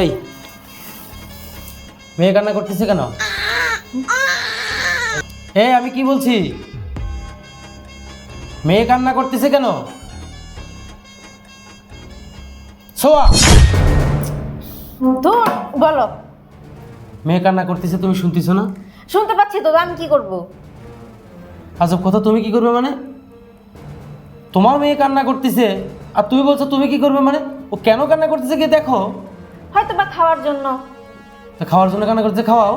এই মেয়ে কান্না করতেছে কেন? এই আমি কি বলছি? মেয়ে কান্না করতেছে কেন? সোয়া ধুর বলো। মেয়ে কান্না করতেছে তুমি শুনতেছো না? শুনতে পাচ্ছি তো আমি কি করব? আজব কথা তুমি কি করবে মানে? তোমার মেয়ে কান্না করতেছে আর তুমি বলছো তুমি কি করবে মানে? ও কেন কান্না করতেছে গিয়ে দেখো। খাওয়ার জন্য। তা খাওয়ার জন্য কান্না করতেছে খাওয়াও।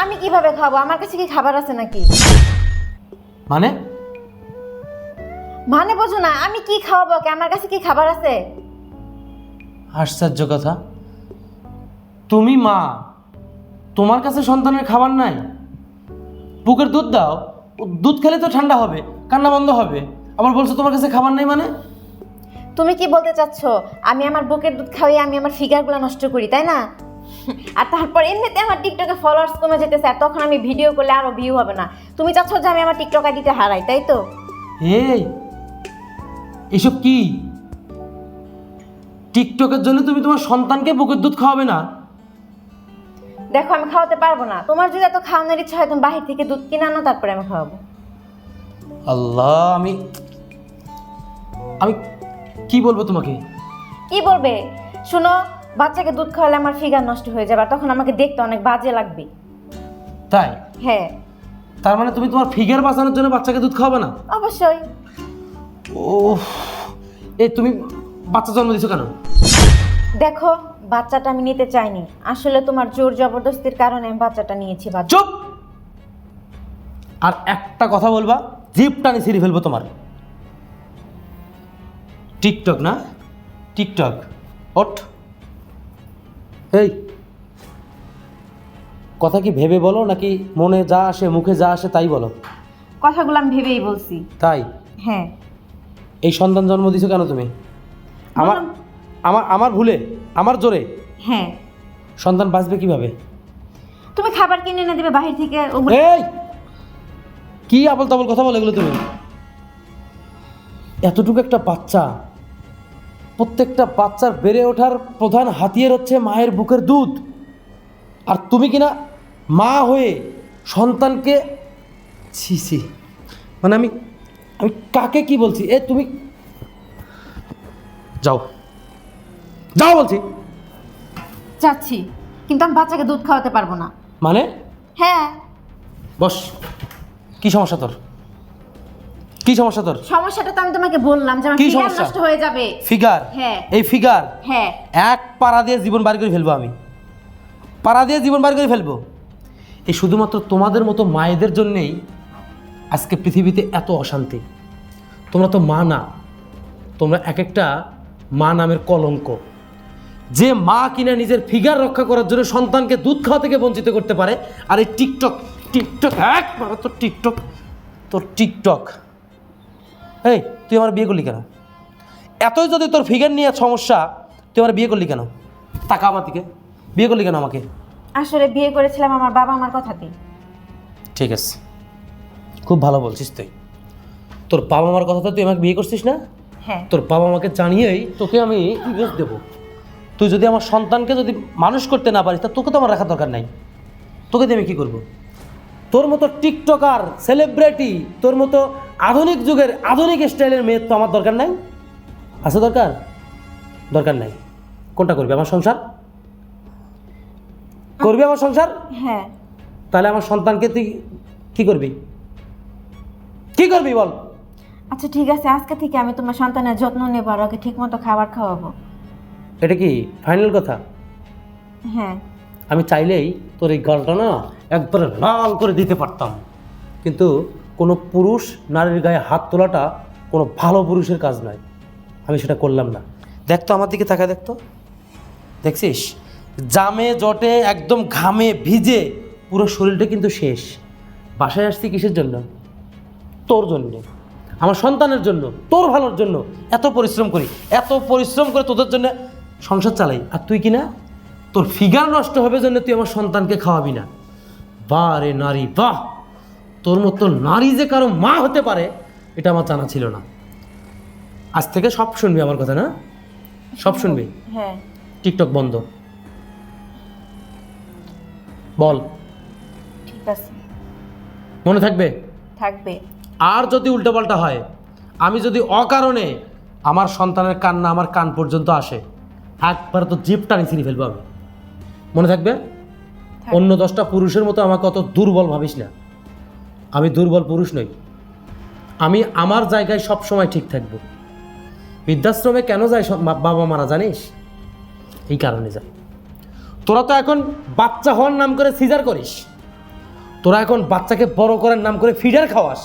আমি কীভাবে খাব? আমার কাছে কি খাবার আছে নাকি? মানে? মানে বোঝো না আমি কি খাওয়াবো? ওকে আমার কাছে কি খাবার আছে? আশ্চর্য কথা। তুমি মা তোমার কাছে সন্তানের খাবার নাই। বুকের দুধ দাও। দুধ খেলে তো ঠান্ডা হবে কান্না বন্ধ হবে। আবার বলছো তোমার কাছে খাবার নেই মানে? তুমি কি বলতে চাচ্ছ? আমি আমার বুকের দুধ খাওয়াই আমি আমার ফিগারগুলো নষ্ট করি তাই না? আর তারপর এমনিতে আমার টিকটকে ফলোয়ার্স কমে যেতেছে আর তখন আমি ভিডিও করলে আরও ভিউ হবে না। তুমি চাচ্ছ যে আমি আমার টিকটক আইডিতে হারাই তাই তো? এই এসব কি? টিকটকের জন্য তুমি তোমার সন্তানকে বুকের দুধ খাওয়াবে না? দেখো আমি খাওয়াতে পারব না। তোমার যদি এত খাওয়ানোর ইচ্ছা হয় তুমি বাহির থেকে দুধ কিনে আনো তারপরে আমি খাওয়াবো। আল্লাহ আমি আমি কি বলব তোমাকে? কি বলবে? শুনো বাচ্চাকে দুধ খাওয়ালে আমার ফিগার নষ্ট হয়ে যাবে আর তখন আমাকে দেখতে অনেক বাজে লাগবে। তাই? হ্যাঁ। তার মানে তুমি তোমার ফিগার বাঁচানোর জন্য বাচ্চাকে দুধ খাওয়াবে না? অবশ্যই। ও এই তুমি বাচ্চা জন্ম দিছো কেন? দেখো বাচ্চাটা আমি নিতে চাইনি। আসলে তোমার জোর জবরদস্তির কারণে আমি বাচ্চাটা নিয়েছি বাচ্চা। চুপ! আর একটা কথা বলবা জিপটা টানি ছিঁড়ে ফেলব তোমার। টিকটক না? টিকটক। ওঠ। এই কথা কি ভেবে বলো নাকি মনে যা আসে মুখে যা আসে তাই বলো? কথাগুলো আমি ভেবেই বলছি। তাই? হ্যাঁ। এই সন্তান জন্ম দিছো কেন তুমি? আমার আমার আমার ভুলে? আমার জোরে? হ্যাঁ। সন্তান বাঁচবে কীভাবে? তুমি খাবার কিনে এনে দেবে বাহির থেকে এই! কি আবল তাবল কথা বলে এগুলো তুমি? এতটুকু একটা বাচ্চা। প্রত্যেকটা বাচ্চার বেড়ে ওঠার প্রধান হাতিয়ার হচ্ছে মায়ের বুকের দুধ। আর তুমি কিনা মা হয়ে সন্তানকে ছি ছি। মানে আমি আমি কাকে কি বলছি? এ তুমি যাও। যাও বলছি। চাচ্ছি কিন্তু আমি বাচ্চাকে দুধ খাওয়াতে পারব না। মানে? হ্যাঁ। বস কি সমস্যা তোর? কি সমস্যা তোর? সমস্যাটা তো আমি তোমাকে বললাম যে আমার কি ফিগার সমস্যা? নষ্ট হয়ে যাবে। ফিগার? হ্যাঁ। এই ফিগার? হ্যাঁ। এক পাড়া দিয়ে জীবন বাড়ি করে ফেলব আমি। পাড়া দিয়ে জীবন বাড়ি করে ফেলব। এই শুধুমাত্র তোমাদের মতো মায়েদের জন্যেই আজকে পৃথিবীতে এত অশান্তি। তোমরা তো মা না। তোমরা এক একটা মা নামের কলঙ্ক। যে মা কিনা নিজের ফিগার রক্ষা করার জন্য সন্তানকে দুধ খাওয়া থেকে বঞ্চিত করতে পারে। আর এই টিকটক টিকটক এক তোর টিকটক তোর টিকটক। এই তুই আমার বিয়ে করলি কেন? এতই যদি তোর ফিগার নিয়ে সমস্যা তুই আমার বিয়ে করলি কেন? টাকা আমার দিকে। বিয়ে করলি কেন আমাকে? আসলে বিয়ে করেছিলাম আমার বাবা আমার কথাতেই। ঠিক আছে। খুব ভালো বলছিস তুই। তোর বাবা মার কথা তো তুই আমাকে বিয়ে করছিস না? হ্যাঁ। তোর বাবা মাকে জানিয়েই তোকে আমি ডিভোর্স দেবো। তুই যদি আমার সন্তানকে যদি মানুষ করতে না পারিস তা তোকে তো আমার রাখার দরকার নাই। তোকে দিয়ে আমি কী করব? তোর মতো টিকটকার সেলিব্রিটি তোর মতো আধুনিক যুগের আধুনিক স্টাইলের মেয়ের তো আমার দরকার নাই। আছে দরকার? দরকার নাই। কোনটা করবি আমার সংসার? করবি আমার সংসার? হ্যাঁ। তাহলে আমার সন্তানকে তুই কী করবি? কি করবি বল? আচ্ছা ঠিক আছে আজকে থেকে আমি তোমার সন্তানের যত্ন নেব আর ওকে ঠিকমতো খাবার খাওয়াবো। এটা কি ফাইনাল কথা? হ্যাঁ। আমি চাইলেই তোর এই গালটা না একবারে লাল করে দিতে পারতাম। কিন্তু কোনো পুরুষ নারীর গায়ে হাত তোলাটা কোনো ভালো পুরুষের কাজ নয়। আমি সেটা করলাম না। দেখ তো আমার দিকে তাকা দেখতো দেখছিস? জামে, জটে, একদম ঘামে, ভিজে পুরো শরীরটা কিন্তু শেষ। বাসায় আসছি কিসের জন্য? তোর জন্য। আমার সন্তানের জন্য, তোর ভালোর জন্য। এত পরিশ্রম করি, এত পরিশ্রম করে তোদের জন্য সংসার চালাই। আর তুই কি না? তোর ফিগার নষ্ট হবে জন্য তুই আমার সন্তানকে খাওয়াবি না। বাহ রে নারী বাহ! তোর মতো নারী যে কারও মা হতে পারে এটা আমার জানা ছিল না। আজ থেকে সব শুনবি আমার কথা না? সব শুনবি? হ্যাঁ। টিকটক বন্ধ। বল। ঠিক আছে। মনে থাকবে? থাকবে। আর যদি উল্টোপাল্টা হয় আমি যদি অকারণে আমার সন্তানের কান্না আমার কান পর্যন্ত আসে একবার তো জিপ টানি ছিঁড়ে ফেলব আমি। মনে থাকবে। অন্য দশটা পুরুষের মতো আমাকে অত দুর্বল ভাবিস না। আমি দুর্বল পুরুষ নই। আমি আমার জায়গায় সব সময় ঠিক থাকব। বৃদ্ধাশ্রমে কেন যায় সব বাবা মারা জানিস? এই কারণে যায়। তোরা তো এখন বাচ্চা হওয়ার নাম করে সিজার করিস। তোরা এখন বাচ্চাকে বড় করার নাম করে ফিডার খাওয়াস।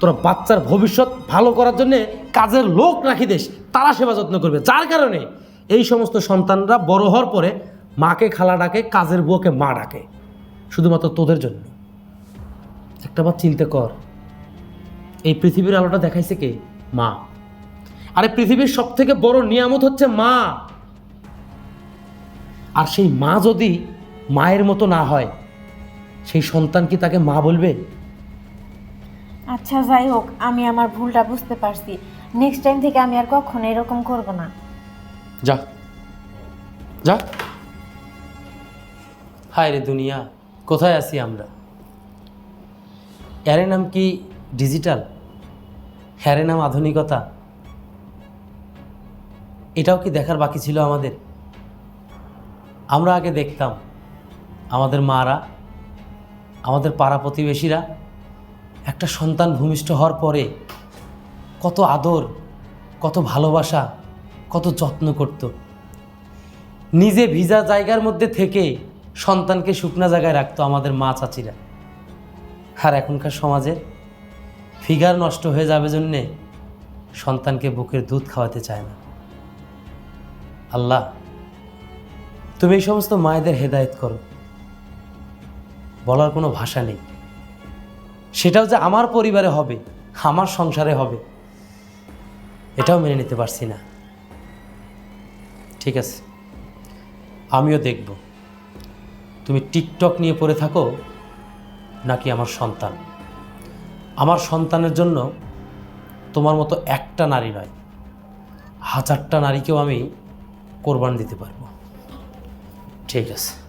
তোরা বাচ্চার ভবিষ্যৎ ভালো করার জন্য কাজের লোক রাখি দেশ তারা সেবা যত্ন করবে। যার কারণে এই সমস্ত সন্তানরা বড় হওয়ার পরে মাকে খালা ডাকে কাজের বউকে মা ডাকে। শুধুমাত্র তোদের জন্য। একটা বার চিন্তা কর। এই পৃথিবীর আলোটা দেখাইছে কে? মা। আরে পৃথিবীর সব থেকে বড় নিয়ামত হচ্ছে মা। আর সেই মা যদি মায়ের মতো না হয় সেই সন্তান কি তাকে মা বলবে? আচ্ছা যাই হোক আমি আমার ভুলটা বুঝতে পারছি। নেক্সট টাইম থেকে আমি আর কখনো এরকম করব না। যা। যা। হায় রে দুনিয়া, কোথায় আছি আমরা? এর নাম কি ডিজিটাল হ্যারে নাম আধুনিকতা? এটাও কি দেখার বাকি ছিল আমাদের? আমরা আগে দেখতাম আমাদের মারা, আমাদের পাড়া প্রতিবেশীরা একটা সন্তান ভূমিষ্ঠ হওয়ার পরে কত আদর, কত ভালোবাসা, কত যত্ন করত। নিজে ভিজা জায়গার মধ্যে থেকে সন্তানকে শুকনা জায়গায় রাখতো আমাদের মা চাচিরা। আর এখনকার সমাজের ফিগার নষ্ট হয়ে যাবে জন্যে সন্তানকে বুকের দুধ খাওয়াতে চায় না। আল্লাহ, তুমি এই সমস্ত মায়েদের হেদায়েত করো। বলার কোনো ভাষা নেই। সেটাও যে আমার পরিবারে হবে, আমার সংসারে হবে, এটাও মেনে নিতে পারছি না। ঠিক আছে, আমিও দেখব। তুমি টিকটক নিয়ে পড়ে থাকো নাকি আমার সন্তান? আমার সন্তানের জন্য তোমার মতো একটা নারী নয়, হাজারটা নারীকেও আমি কোরবান দিতে পারব। ঠিক আছে।